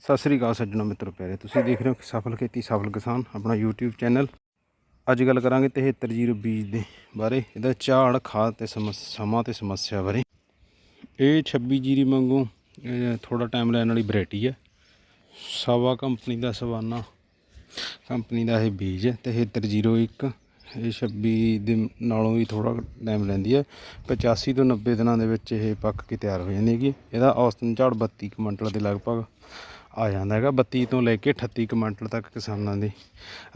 ਸਤਿ ਸ੍ਰੀ ਅਕਾਲ ਸੱਜਣੋ ਮਿੱਤਰੋ ਪਿਆਰੇ, ਤੁਸੀਂ ਦੇਖ ਰਹੇ ਹੋ ਸਫਲ ਖੇਤੀ, ਸਫਲ ਕਿਸਾਨ, ਆਪਣਾ YouTube ਚੈਨਲ। ਅੱਜ ਗੱਲ ਕਰਾਂਗੇ 73 ਬੀਜ ਦੇ ਬਾਰੇ, ਇਹਦਾ ਝਾੜ, ਖਾਦ ਤੇ ਸਮੱਸ- ਸਮਾਂ ਤੇ ਸਮੱਸਿਆ ਬਾਰੇ। ਇਹ 26 ਜੀਰੀ ਵਾਂਗੂ ਥੋੜਾ ਟਾਈਮ ਲੈਣ ਵਾਲੀ ਵੈਰਾਈਟੀ ਹੈ। ਸਾਵਾ ਕੰਪਨੀ ਦਾ ਸਵਾਨਾ ਕੰਪਨੀ ਦਾ ਇਹ ਬੀਜ ਹੈ 7301 ਇਹ 26 ਦੇ ਨਾਲੋਂ ਵੀ ਥੋੜਾ ਟਾਈਮ ਲੈਂਦੀ ਹੈ। 85 ਤੋਂ 90 ਦਿਨਾਂ ਦੇ ਵਿੱਚ ਇਹ ਪੱਕ ਕੇ ਤਿਆਰ ਹੋ ਜਾਂਦੀ ਹੈਗੀ ਇਹਦਾ ਔਸਤਨ ਝਾੜ 32 ਕੁਇੰਟਲ ਦੇ ਲਗਭਗ ਆ ਜਾਂਦਾ ਹੈਗਾ 32 ਤੋਂ ਲੈ ਕੇ 38 ਕੁਇੰਟਲ ਤੱਕ ਕਿਸਾਨਾਂ ਦੀ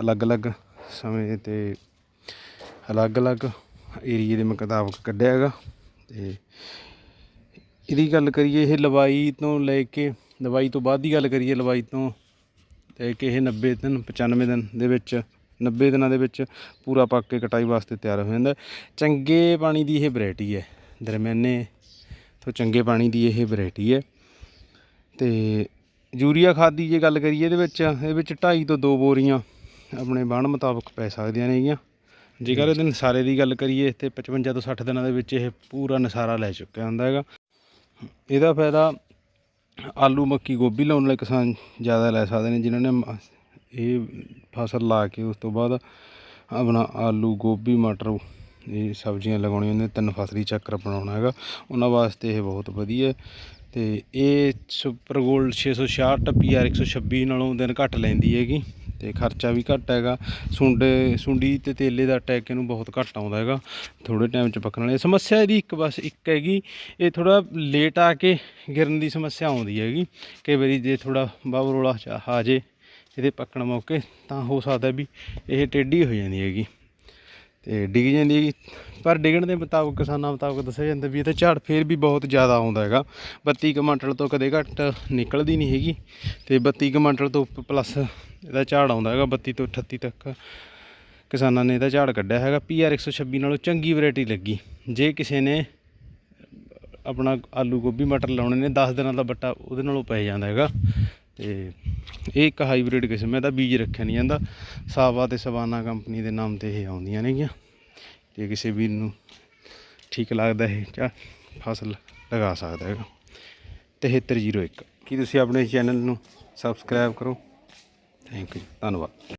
ਅਲੱਗ-ਅਲੱਗ ਸਮੇਂ ਤੇ ਅਲੱਗ-ਅਲੱਗ ਏਰੀਏ ਦੇ ਮੁਤਾਬਕ ਕੱਢਿਆ ਹੈਗਾ ਤੇ ਇਹਦੀ ਗੱਲ ਕਰੀਏ ਇਹ ਲਵਾਈ ਤੋਂ ਲੈ ਕੇ, ਲਵਾਈ ਤੋਂ ਬਾਅਦ ਦੀ ਗੱਲ ਕਰੀਏ ਲਵਾਈ ਤੋਂ ਲੈ ਕੇ ਇਹ 90 ਦਿਨ 95 ਦਿਨ ਦੇ ਵਿੱਚ 90 ਦਿਨਾਂ ਦੇ ਵਿੱਚ ਪੂਰਾ ਪੱਕ ਕੇ ਕਟਾਈ ਵਾਸਤੇ ਤਿਆਰ ਹੋ ਜਾਂਦਾ। ਚੰਗੇ ਪਾਣੀ ਦੀ ਇਹ ਵੈਰਾਈਟੀ ਹੈ। ਦਰਮਿਆਨੇ ਤੋਂ ਚੰਗੇ ਪਾਣੀ ਦੀ ਇਹ ਵੈਰਾਈਟੀ ਹੈ ਤੇ ਯੂਰੀਆ ਖਾਦ ਦੀ ਜੇ ਗੱਲ ਕਰੀਏ ਇਹਦੇ ਵਿੱਚ ਇਹਦੇ ਵਿੱਚ 2.5 ਤੋਂ 2 ਬੋਰੀਆਂ ਆਪਣੇ ਬਾਣ ਮੁਤਾਬਕ ਪੈ ਸਕਦੀਆਂ ਨੇਗੀਆਂ ਜੇਕਰ ਇਹਦੇ ਨਸਾਰੇ ਦੀ ਗੱਲ ਕਰੀਏ ਤੇ 55 ਤੋਂ 60 ਦਿਨਾਂ ਦੇ ਵਿੱਚ ਇਹ ਪੂਰਾ ਨਸਾਰਾ ਲੈ ਚੁੱਕਿਆ ਹੁੰਦਾ ਹੈਗਾ। ਇਹਦਾ ਫਾਇਦਾ ਆਲੂ, ਮੱਕੀ, ਗੋਭੀ ਲਾਉਣ ਵਾਲੇ ਕਿਸਾਨ ਜ਼ਿਆਦਾ ਲੈ ਸਕਦੇ ਨੇ, ਜਿਨ੍ਹਾਂ ਨੇ ਮ- ਇਹ ਫਸਲ ਲਾ ਕੇ ਉਸ ਤੋਂ ਬਾਅਦ ਆਪਣਾ ਆਲੂ, ਗੋਭੀ, ਮਟਰ, ਇਹ ਸਬਜ਼ੀਆਂ ਲਗਾਉਣੀਆਂ ਹੁੰਦੀਆਂ, ਤਿੰਨ ਫਸਲੀ ਚੱਕਰ ਬਣਾਉਣਾ ਹੈਗਾ। ਉਹਨਾਂ ਵਾਸਤੇ ਇਹ ਬਹੁਤ ਵਧੀਆ ਤੇ ਇਹ ਸੁਪਰ ਗੋਲਡ 666 ਪੀਆਰ 126 ਨਾਲੋਂ ਦਿਨ ਘੱਟ ਲੈਂਦੀ ਹੈਗੀ ਤੇ ਖਰਚਾ ਵੀ ਘੱਟ ਹੈਗਾ। ਸੁੰਡੇ, ਸੁੰਡੀ ਤੇ ਤੇਲੇ ਦਾ ਅਟੈਕ ਇਹਨੂੰ ਬਹੁਤ ਘੱਟ ਆਉਂਦਾ ਹੈਗਾ। ਥੋੜੇ ਟਾਈਮ ਚ ਪੱਕਣ ਵਾਲੇ। ਸਮੱਸਿਆ ਇਹਦੀ ਇੱਕ ਬਸ ਇੱਕ ਹੈਗੀ, ਇਹ ਥੋੜਾ ਲੇਟ ਆ ਕੇ ਗਿਰਨ ਦੀ ਸਮੱਸਿਆ ਆਉਂਦੀ ਹੈਗੀ। ਕਈ ਵਾਰੀ ਜੇ ਥੋੜਾ ਬਾਬਰੋਲਾ ਆ ਜੇ, ਇਹਦੇ ਪੱਕਣ ਮੌਕੇ ਤਾਂ ਹੋ ਸਕਦਾ ਵੀ ਇਹ ਟੇਢੀ ਹੋ ਜਾਂਦੀ ਹੈਗੀ। ਤੇ ਡਿੱਗ ਜਾਂਦੀ ਹੈਗੀ। ਪਰ ਡਿੱਗਣ ਦੇ ਮੁਤਾਬਕ, ਕਿਸਾਨਾਂ ਮੁਤਾਬਕ ਦੱਸਿਆ ਜਾਂਦਾ ਵੀ ਇਹ ਇਹਦਾ ਝਾੜ ਫੇਰ ਵੀ ਬਹੁਤ ਜ਼ਿਆਦਾ ਆਉਂਦਾ ਹੈਗਾ। 32 ਕਮਾਂਟਲ ਤੋਂ ਕਦੇ ਘੱਟ ਨਿਕਲਦੀ ਨਹੀਂ ਹੈਗੀ ਤੇ 32 ਕਮਾਂਟਲ ਤੋਂ ਪਲੱਸ ਇਹਦਾ ਝਾੜ ਆਉਂਦਾ ਹੈਗਾ 32 ਤੋਂ 38 ਤੱਕ ਕਿਸਾਨਾਂ ਨੇ ਇਹਦਾ ਝਾੜ ਕੱਢਿਆ ਹੈਗਾ। ਪੀਆਰ 126 ਨਾਲੋਂ ਚੰਗੀ ਵੈਰਾਈਟੀ ਲੱਗੀ। ਜੇ ਕਿਸੇ ਨੇ ਆਪਣਾ ਆਲੂ ਗੋਭੀ ਮਟਰ ਲਾਉਣੇ ਨੇ 10 ਦਿਨਾਂ ਦਾ ਬੱਟਾ ਉਹਦੇ ਨਾਲੋਂ ਪੈ ਜਾਂਦਾ ਹੈਗਾ। ਤੇ ਇਹ ਇੱਕ ਹਾਈਬ੍ਰਿਡ ਕਿਸਮ ਹੈ ਦਾ ਬੀਜ ਰੱਖਿਆ ਨਹੀਂ ਜਾਂਦਾ। ਸਾਵਾ ਤੇ ਸਵਾਨਾ ਕੰਪਨੀ ਦੇ ਨਾਮ ਤੇ ਇਹ ਆਉਂਦੀਆਂ ਨੇਗੀਆਂ। ਜੇ ਕਿਸੇ ਵੀਰ ਨੂੰ ਠੀਕ ਲੱਗਦਾ ਇਹ ਚਾ ਫਸਲ ਲਗਾ ਸਕਦਾ ਹੈਗਾ। 7301 ਕੀ ਤੁਸੀਂ ਆਪਣੇ ਚੈਨਲ ਨੂੰ ਸਬਸਕ੍ਰਾਈਬ ਕਰੋ? ਥੈਂਕ ਯੂ ਧੰਨਵਾਦ।